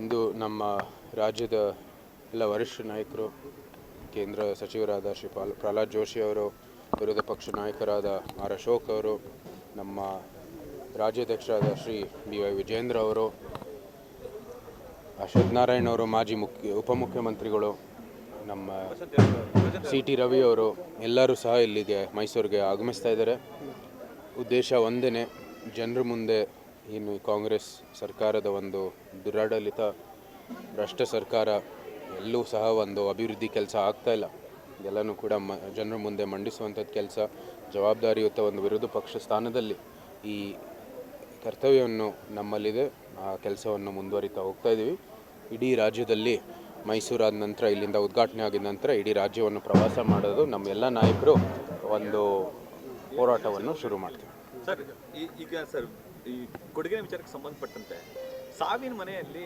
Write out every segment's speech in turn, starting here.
ಇಂದು ನಮ್ಮ ರಾಜ್ಯದ ಎಲ್ಲ ವರಿಷ್ಠ ನಾಯಕರು ಕೇಂದ್ರ ಸಚಿವರಾದ ಶ್ರೀ ಪಾಲ್ ಪ್ರಹ್ಲಾದ್ ಜೋಶಿ ಅವರು ವಿರೋಧ ಪಕ್ಷ ನಾಯಕರಾದ ಆರ್ ಅಶೋಕ್ ಅವರು ನಮ್ಮ ರಾಜ್ಯಾಧ್ಯಕ್ಷರಾದ ಶ್ರೀ ಬಿ ವೈ ವಿಜೇಂದ್ರ ಅವರು ಅಶ್ವಥ್ ನಾರಾಯಣ್ ಅವರು ಮಾಜಿ ಮುಖ್ಯ ಉಪಮುಖ್ಯಮಂತ್ರಿಗಳು ನಮ್ಮ ಸಿ ಟಿ ರವಿ ಅವರು ಎಲ್ಲರೂ ಸಹ ಇಲ್ಲಿಗೆ ಮೈಸೂರಿಗೆ ಆಗಮಿಸ್ತಾ ಇದ್ದಾರೆ. ಉದ್ದೇಶ ಒಂದೇ ಜನರ ಮುಂದೆ ಇನ್ನು ಕಾಂಗ್ರೆಸ್ ಸರ್ಕಾರದ ಒಂದು ದುರಾಡಳಿತ, ಭ್ರಷ್ಟ ಸರ್ಕಾರ ಎಲ್ಲೂ ಸಹ ಒಂದು ಅಭಿವೃದ್ಧಿ ಕೆಲಸ ಆಗ್ತಾ ಇಲ್ಲ. ಇದೆಲ್ಲನೂ ಕೂಡ ಮ, ಜನರ ಮುಂದೆ ಮಂಡಿಸುವಂಥದ್ದು ಕೆಲಸ, ಜವಾಬ್ದಾರಿಯುತ ಒಂದು ವಿರೋಧ ಪಕ್ಷ ಸ್ಥಾನದಲ್ಲಿ ಈ ಕರ್ತವ್ಯವನ್ನು ನಮ್ಮಲ್ಲಿದೆ. ಆ ಕೆಲಸವನ್ನು ಮುಂದುವರಿತಾ ಹೋಗ್ತಾ ಇದ್ದೀವಿ ಇಡೀ ರಾಜ್ಯದಲ್ಲಿ ಮೈಸೂರಾದ ನಂತರ ಇಲ್ಲಿಂದ ಉದ್ಘಾಟನೆ ಆಗಿದ ನಂತರ ಇಡೀ ರಾಜ್ಯವನ್ನು ಪ್ರವಾಸ ಮಾಡೋದು ನಮ್ಮೆಲ್ಲ ನಾಯಕರು ಒಂದು ಹೋರಾಟವನ್ನು ಶುರು ಮಾಡ್ತೀವಿ. ಸರ್ ಈಗ ಸರ್ ಈ ಕೊಡುಗೆ ವಿಚಾರಕ್ಕೆ ಸಂಬಂಧಪಟ್ಟಂತೆ ಸಾವಿನ ಮನೆಯಲ್ಲಿ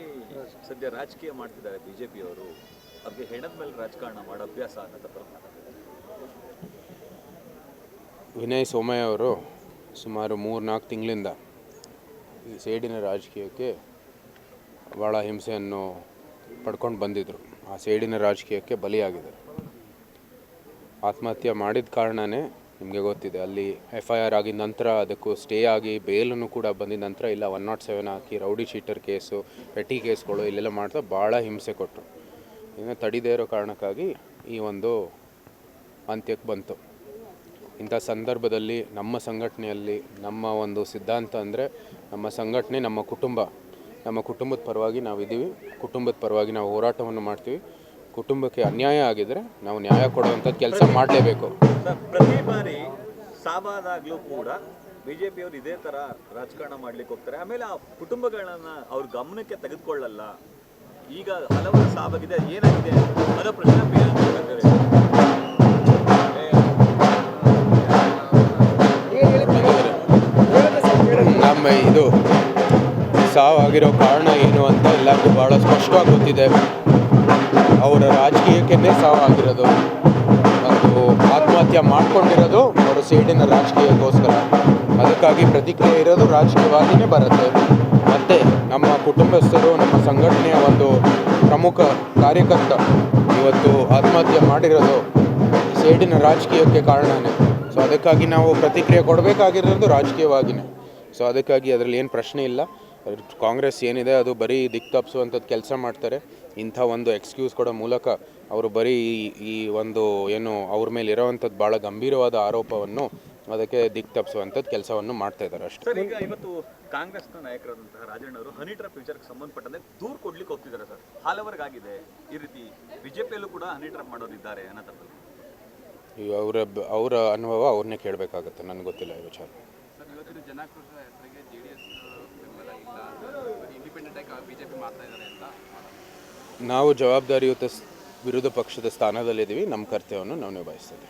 ಸದ್ಯ ರಾಜಕೀಯ ಮಾಡ್ತಿದ್ದಾರೆ ಬಿ ಜೆ ಪಿಯವರು ಅವ್ರಿಗೆ ಹೆಣದ ಮೇಲೆ ರಾಜಕಾರಣ ಮಾಡೋ ಅಭ್ಯಾಸ ಅನ್ನೋ ಥರ ವಿನಯ್ ಸೋಮಯ್ಯ ಅವರು ಸುಮಾರು ಮೂರು ನಾಲ್ಕು ತಿಂಗಳಿಂದ ಈ ಸೇಡಿನ ರಾಜಕೀಯಕ್ಕೆ ಭಾಳ ಹಿಂಸೆಯನ್ನು ಪಡ್ಕೊಂಡು ಬಂದಿದ್ದರು ಆ ಸೇಡಿನ ರಾಜಕೀಯಕ್ಕೆ ಬಲಿಯಾಗಿದ್ದರು. ಆತ್ಮಹತ್ಯೆ ಮಾಡಿದ ಕಾರಣನೇ ನಿಮಗೆ ಗೊತ್ತಿದೆ, ಅಲ್ಲಿ ಎಫ್ ಐ ಆರ್ ಆಗಿದ ನಂತರ ಅದಕ್ಕೂ ಸ್ಟೇ ಆಗಿ ಬೇಲನ್ನು ಕೂಡ ಬಂದಿದ ನಂತರ ಇಲ್ಲ ಒನ್ ನಾಟ್ ಸೆವೆನ್ ಹಾಕಿ ರೌಡಿ ಶೀಟರ್ ಕೇಸು ಪೆಟ್ಟಿ ಕೇಸ್ಗಳು ಇಲ್ಲೆಲ್ಲ ಮಾಡ್ತಾ ಭಾಳ ಹಿಂಸೆ ಕೊಟ್ಟರು ಇನ್ನು ತಡಿದೇ ಇರೋ ಕಾರಣಕ್ಕಾಗಿ ಈ ಒಂದು ಅಂತ್ಯಕ್ಕೆ ಬಂತು. ಇಂಥ ಸಂದರ್ಭದಲ್ಲಿ ನಮ್ಮ ಸಂಘಟನೆಯಲ್ಲಿ ನಮ್ಮ ಒಂದು ಸಿದ್ಧಾಂತ ಅಂದರೆ ನಮ್ಮ ಸಂಘಟನೆ, ನಮ್ಮ ಕುಟುಂಬ. ನಮ್ಮ ಕುಟುಂಬದ ಪರವಾಗಿ ನಾವಿದ್ದೀವಿ, ಕುಟುಂಬದ ಪರವಾಗಿ ನಾವು ಹೋರಾಟವನ್ನು ಮಾಡ್ತೀವಿ. ಕುಟುಂಬಕ್ಕೆ ಅನ್ಯಾಯ ಆಗಿದ್ರೆ ನಾವು ನ್ಯಾಯ ಕೊಡುವಂಥದ್ದು ಕೆಲಸ ಮಾಡಲೇಬೇಕು. ಪ್ರತಿ ಬಾರಿ ಸಾವಾದಾಗ್ಲೂ ಕೂಡ ಬಿಜೆಪಿಯವರು ಇದೇ ತರ ರಾಜಕಾರಣ ಮಾಡ್ಲಿಕ್ಕೆ ಹೋಗ್ತಾರೆ. ಆಮೇಲೆ ಆ ಕುಟುಂಬಗಳನ್ನ ಅವ್ರ ಗಮನಕ್ಕೆ ತೆಗೆದುಕೊಳ್ಳಲ್ಲ. ಈಗ ಹಲವಾರು ಸಾವಾಗಿದೆ ಏನಾಗಿದೆ? ಅನ್ನೋ ಪ್ರಶ್ನೆ. ನಮ್ಮ ಇದು ಸಾವಾಗಿರೋ ಕಾರಣ ಏನು ಅಂತ ಎಲ್ಲರಿಗೂ ಭಾಳ ಸ್ಪಷ್ಟವಾಗಿ ಗೊತ್ತಿದೆ. ಅವರ ರಾಜಕೀಯಕ್ಕೇ ಸಾವಾಗಿರೋದು ಮತ್ತು ಆತ್ಮಹತ್ಯೆ ಮಾಡ್ಕೊಂಡಿರೋದು ಅವರ ಸೇಡಿನ ರಾಜಕೀಯಕ್ಕೋಸ್ಕರ. ಅದಕ್ಕಾಗಿ ಪ್ರತಿಕ್ರಿಯೆ ಇರೋದು ರಾಜಕೀಯವಾಗಿಯೇ ಬರುತ್ತೆ. ಮತ್ತು ನಮ್ಮ ಕುಟುಂಬಸ್ಥರು, ನಮ್ಮ ಸಂಘಟನೆಯ ಒಂದು ಪ್ರಮುಖ ಕಾರ್ಯಕರ್ತ ಇವತ್ತು ಆತ್ಮಹತ್ಯೆ ಮಾಡಿರೋದು ಸೇಡಿನ ರಾಜಕೀಯಕ್ಕೆ ಕಾರಣನೇ. ಸೊ ಅದಕ್ಕಾಗಿ ನಾವು ಪ್ರತಿಕ್ರಿಯೆ ಕೊಡಬೇಕಾಗಿರೋದು ರಾಜಕೀಯವಾಗಿಯೇ ಸೊ ಅದಕ್ಕಾಗಿ ಅದರಲ್ಲಿ ಏನು ಪ್ರಶ್ನೆ ಇಲ್ಲ. ಕಾಂಗ್ರೆಸ್ ಏನಿದೆ ಅದು ಬರೀ ದಿಕ್ಕು ತಪ್ಪಿಸುವಂಥದ್ದು ಕೆಲಸ ಮಾಡ್ತಾರೆ. ಇಂಥ ಒಂದು ಎಕ್ಸ್ಕ್ಯೂಸ್ ಕೊಡೋ ಮೂಲಕ ಅವರು ಬರೀ ಈ- ಈ ಒಂದು ಏನು ಅವ್ರ ಮೇಲೆ ಇರೋವಂಥದ್ದು ಭಾಳ ಗಂಭೀರವಾದ ಆರೋಪವನ್ನು ಅದಕ್ಕೆ ದಿಕ್ ತಪ್ಪಿಸುವಂಥದ್ದು ಕೆಲಸವನ್ನು ಮಾಡ್ತಾ ಇದ್ದಾರೆ ಅಷ್ಟೇ. ಸರ್ ಈಗ ಇವತ್ತು ಕಾಂಗ್ರೆಸ್ನ ನಾಯಕರಾದಂತಹ ರಾಜಣ್ಣ ಅವರು ಹನಿ ಟ್ರಾಪ್ ವಿಚಾರಕ್ಕೆ ಸಂಬಂಧಪಟ್ಟಂತೆ ದೂರು ಕೊಡ್ಲಿಕ್ಕೆ ಹೋಗ್ತಿದ್ದಾರೆ ಸರ್. ಹಲವರಿಗಾಗಿದೆ. ಈ ರೀತಿ ಬಿಜೆಪಿಯಲ್ಲೂ ಕೂಡ ಹನಿ ಟ್ರಾಪ್ ಮಾಡೋದಿದ್ದಾರೆ ಅನ್ನೋ ಥರದಲ್ಲಿ. ಈಗ ಅವರ ಅವರ ಅನುಭವ ಅವ್ರನ್ನೇ ಕೇಳಬೇಕಾಗತ್ತೆ ನನಗೆ ಗೊತ್ತಿಲ್ಲ ಈ ವಿಚಾರ. ಸರ್ ಇವತ್ತಿನ ಜನಾಕ್ರೋಶ ನಾವು ಜವಾಬ್ದಾರಿಯುತ ವಿರೋಧ ಪಕ್ಷದ ಸ್ಥಾನದಲ್ಲಿದ್ದೀವಿ. ನಮ್ಮ ಕರ್ತವ್ಯವನ್ನು ನಾವು ನಿಭಾಯಿಸ್ತೀವಿ